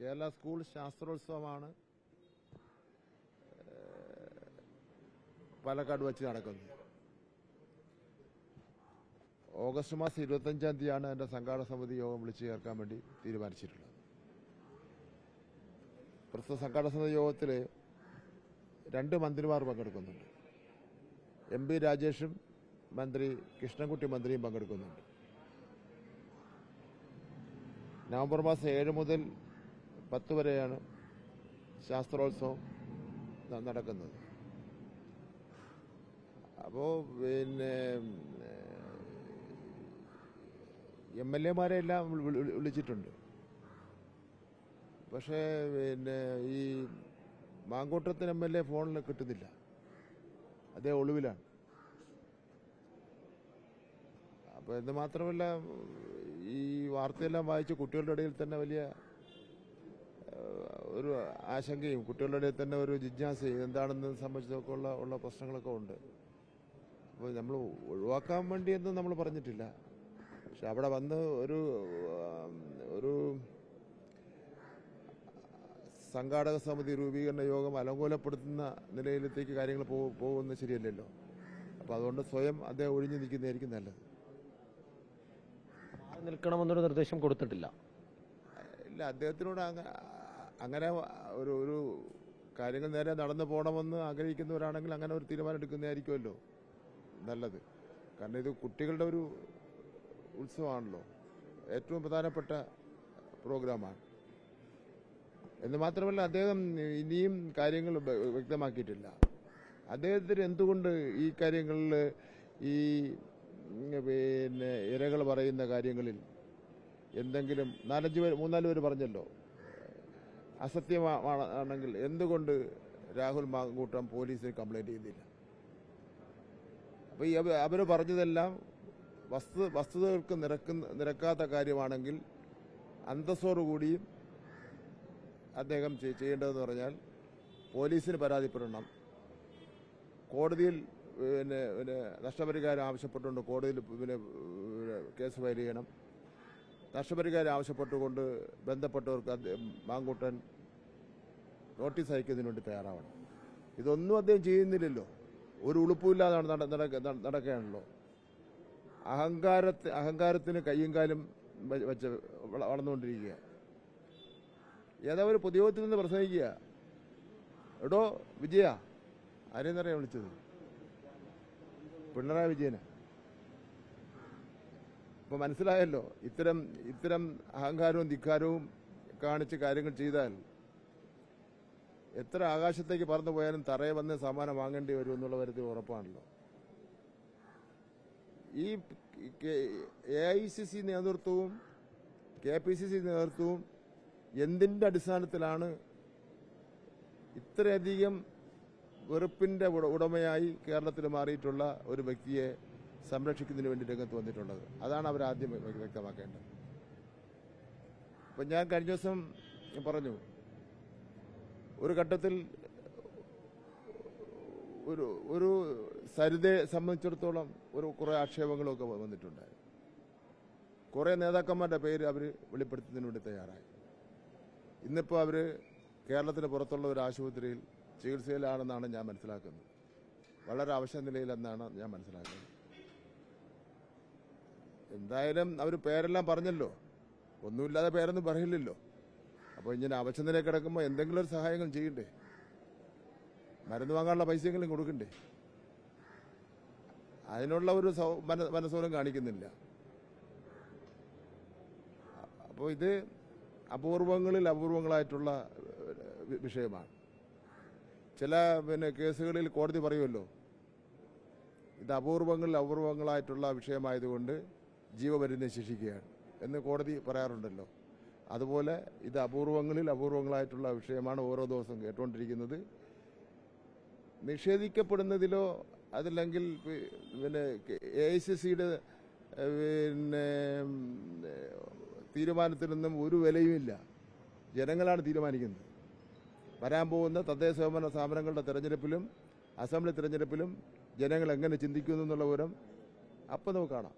Kerala school ശാസ്ത്രോത്സവമാണ് Palakkad വെച്ച് നടക്കുന്നത്. August മാസം ഇരുപത്തഞ്ചാം തീയതിയാണ് എന്റെ സംഘാടക സമിതി യോഗം വിളിച്ചു ചേർക്കാൻ വേണ്ടി തീരുമാനിച്ചിട്ടുള്ളത്. പ്രസ്തുത സംഘാടക സമിതി യോഗത്തിൽ രണ്ട് മന്ത്രിമാർ പങ്കെടുക്കുന്നുണ്ട്. എം പി രാജേഷും മന്ത്രി കൃഷ്ണൻകുട്ടി മന്ത്രിയും പങ്കെടുക്കുന്നുണ്ട്. നവംബർ മാസം ഏഴ് മുതൽ പത്ത് വരെയാണ് ശാസ്ത്രോത്സവം നടക്കുന്നത്. അപ്പോൾ പിന്നെ എം എൽ എമാരെ എല്ലാം വിളി- വിളി- വിളിച്ചിട്ടുണ്ട്. പക്ഷേ പിന്നെ ഈ മാങ്കോട്ടത്തിന് എം എൽ എ ഫോണിൽ കിട്ടുന്നില്ല. അതേ ഒളിവിലാണ്. അപ്പോൾ എന്ന് മാത്രമല്ല ഈ വാർത്തയെല്ലാം വായിച്ച് കുട്ടികളുടെ ഇടയിൽ തന്നെ വലിയ ഒരു ആശങ്കയും കുട്ടികളുടെ തന്നെ ഒരു ജിജ്ഞാസയും എന്താണെന്ന് സംബന്ധിച്ചൊക്കെ ഉള്ള ഉള്ള പ്രശ്നങ്ങളൊക്കെ ഉണ്ട്. അപ്പോൾ നമ്മൾ ഒഴിവാക്കാൻ വേണ്ടിയെന്നും നമ്മൾ പറഞ്ഞിട്ടില്ല. പക്ഷെ അവിടെ വന്ന് ഒരു ഒരു സംഘാടക സമിതി രൂപീകരണ യോഗം അലങ്കോലപ്പെടുത്തുന്ന നിലയിലത്തേക്ക് കാര്യങ്ങൾ പോ- പോകുന്നത് ശരിയല്ലല്ലോ. അപ്പോൾ അതുകൊണ്ട് സ്വയം അദ്ദേഹം ഒഴിഞ്ഞു നിൽക്കുന്നതായിരിക്കും നല്ലത്. നിൽക്കണമെന്നൊരു നിർദ്ദേശം കൊടുത്തിട്ടില്ല. ഇല്ല അദ്ദേഹത്തിനോട് അങ്ങനെ ഒരു ഒരു കാര്യങ്ങൾ നേരെ നടന്നു പോകണമെന്ന് ആഗ്രഹിക്കുന്നവരാണെങ്കിൽ അങ്ങനെ ഒരു തീരുമാനം എടുക്കുന്നതായിരിക്കുമല്ലോ. നല്ലത്. കാരണം ഇത് കുട്ടികളുടെ ഒരു ഉത്സവമാണല്ലോ. ഏറ്റവും പ്രധാനപ്പെട്ട പ്രോഗ്രാമാണ്. എന്ന് മാത്രമല്ല അദ്ദേഹം ഇനിയും കാര്യങ്ങൾ വ്യ- വ്യക്തമാക്കിയിട്ടില്ല. അദ്ദേഹത്തിന് എന്തുകൊണ്ട് ഈ കാര്യങ്ങളിൽ ഈ പിന്നെ ഇരകൾ പറയുന്ന കാര്യങ്ങളിൽ എന്തെങ്കിലും നാലഞ്ച് പേര് മൂന്നാൽ പേര് പറഞ്ഞല്ലോ. അസത്യമാണെങ്കിൽ എന്തുകൊണ്ട് രാഹുൽ മാങ്കൂട്ടം പോലീസിന് കംപ്ലൈന്റ് ചെയ്തില്ല അപ്പോൾ ഈ അവർ പറഞ്ഞതെല്ലാം വസ്തു വസ്തുതകൾക്ക് നിരക്കുന്ന നിരക്കാത്ത കാര്യമാണെങ്കിൽ അന്തസ്സോടുകൂടിയും അദ്ദേഹം ചെയ്- ചെയ്യേണ്ടതെന്ന് പറഞ്ഞാൽ പോലീസിന് പരാതിപ്പെടണം. കോടതിയിൽ പിന്നെ പിന്നെ നഷ്ടപരിഹാരം ആവശ്യപ്പെട്ടുകൊണ്ട് കോടതിയിൽ പിന്നെ കേസ് ഫയൽ ചെയ്യണം. നഷ്ടപരിഹാരം ആവശ്യപ്പെട്ടുകൊണ്ട് ബന്ധപ്പെട്ടവർക്ക് മാങ്കൂട്ടൻ നോട്ടീസ് അയക്കുന്നതിന് വേണ്ടി തയ്യാറാവണം. ഇതൊന്നും അദ്ദേഹം ചെയ്യുന്നില്ലല്ലോ. ഒരു ഉളുപ്പുമില്ലാതാണ് നട- നടക്കുകയാണല്ലോ. അഹങ്കാരത്തി അഹങ്കാരത്തിന് കയ്യും കാലും വെച്ച് വള- വളർന്നുകൊണ്ടിരിക്കുക. ഏതാ ഒരു പൊതുയോഗത്തിൽ നിന്ന് പ്രസംഗിക്കുക. എടോ വിജയ ആരെന്നറിയാൻ വിളിച്ചത്? പിണറായി വിജയന്? ഇപ്പൊ മനസ്സിലായല്ലോ ഇത്തരം ഇത്തരം അഹങ്കാരവും ധിക്കാരവും കാണിച്ച് കാര്യങ്ങൾ ചെയ്താൽ എത്ര ആകാശത്തേക്ക് പറന്നു പോയാലും തറയെ വന്ന് സമ്മാനം വാങ്ങേണ്ടി വരും എന്നുള്ള കാര്യത്തിൽ ഉറപ്പാണല്ലോ. ഈ എ ഐ സി സി നേതൃത്വവും കെ പി സി സി നേതൃത്വവും എന്തിന്റെ അടിസ്ഥാനത്തിലാണ് ഇത്രയധികം വെറുപ്പിന്റെ ഉടമയായി കേരളത്തിൽ മാറിയിട്ടുള്ള ഒരു വ്യക്തിയെ സംരക്ഷിക്കുന്നതിന് വേണ്ടി രംഗത്ത് വന്നിട്ടുള്ളത്. അതാണ് അവർ ആദ്യം വ്യക്തമാക്കേണ്ടത്. അപ്പം ഞാൻ കഴിഞ്ഞ ദിവസം പറഞ്ഞു ഒരു ഘട്ടത്തിൽ ഒരു ഒരു സരിതയെ സംബന്ധിച്ചിടത്തോളം ഒരു കുറേ ആക്ഷേപങ്ങളൊക്കെ വന്നിട്ടുണ്ട്. കുറേ നേതാക്കന്മാരുടെ പേര് അവർ വെളിപ്പെടുത്തുന്നതിന് വേണ്ടി തയ്യാറായി. ഇന്നിപ്പോൾ അവർ കേരളത്തിന് പുറത്തുള്ള ഒരു ആശുപത്രിയിൽ ചികിത്സയിലാണെന്നാണ് ഞാൻ മനസ്സിലാക്കുന്നത്. വളരെ അവശ നിലയിലെന്നാണ് ഞാൻ മനസ്സിലാക്കുന്നത്. എന്തായാലും അവർ പേരെല്ലാം പറഞ്ഞല്ലോ. ഒന്നുമില്ലാതെ പേരൊന്നും പറയില്ലല്ലോ. അപ്പോൾ ഇങ്ങനെ അവശ കിടക്കുമ്പോൾ എന്തെങ്കിലും ഒരു സഹായങ്ങൾ ചെയ്യണ്ടേ? മരുന്ന് വാങ്ങാനുള്ള പൈസയെങ്കിലും കൊടുക്കണ്ടേ? അതിനുള്ള ഒരു സൗ- മന- കാണിക്കുന്നില്ല. അപ്പോൾ ഇത് അപൂർവങ്ങളിൽ അപൂർവങ്ങളായിട്ടുള്ള വിഷയമാണ്. ചില പിന്നെ കേസുകളിൽ കോടതി പറയുമല്ലോ ഇത് അപൂർവങ്ങളിൽ അപൂർവങ്ങളായിട്ടുള്ള വിഷയമായതുകൊണ്ട് ജീവപര്യന്തം ശിക്ഷിക്കുകയാണ് എന്ന് കോടതി പറയാറുണ്ടല്ലോ. അതുപോലെ ഇത് അപൂർവങ്ങളിൽ അപൂർവങ്ങളായിട്ടുള്ള വിഷയമാണ് ഓരോ ദിവസവും കേട്ടുകൊണ്ടിരിക്കുന്നത്. നിഷേധിക്കപ്പെടുന്നതിലോ അതല്ലെങ്കിൽ പിന്നെ എ ഐ സി സിയുടെ പിന്നെ തീരുമാനത്തിനൊന്നും ഒരു വിലയുമില്ല. ജനങ്ങളാണ് തീരുമാനിക്കുന്നത്. വരാൻ പോകുന്ന തദ്ദേശ സ്വയംഭരണ സ്ഥാപനങ്ങളുടെ തെരഞ്ഞെടുപ്പിലും അസംബ്ലി തെരഞ്ഞെടുപ്പിലും ജനങ്ങൾ എങ്ങനെ ചിന്തിക്കുന്നു എന്നുള്ള വിവരം അപ്പം നമുക്ക് കാണാം.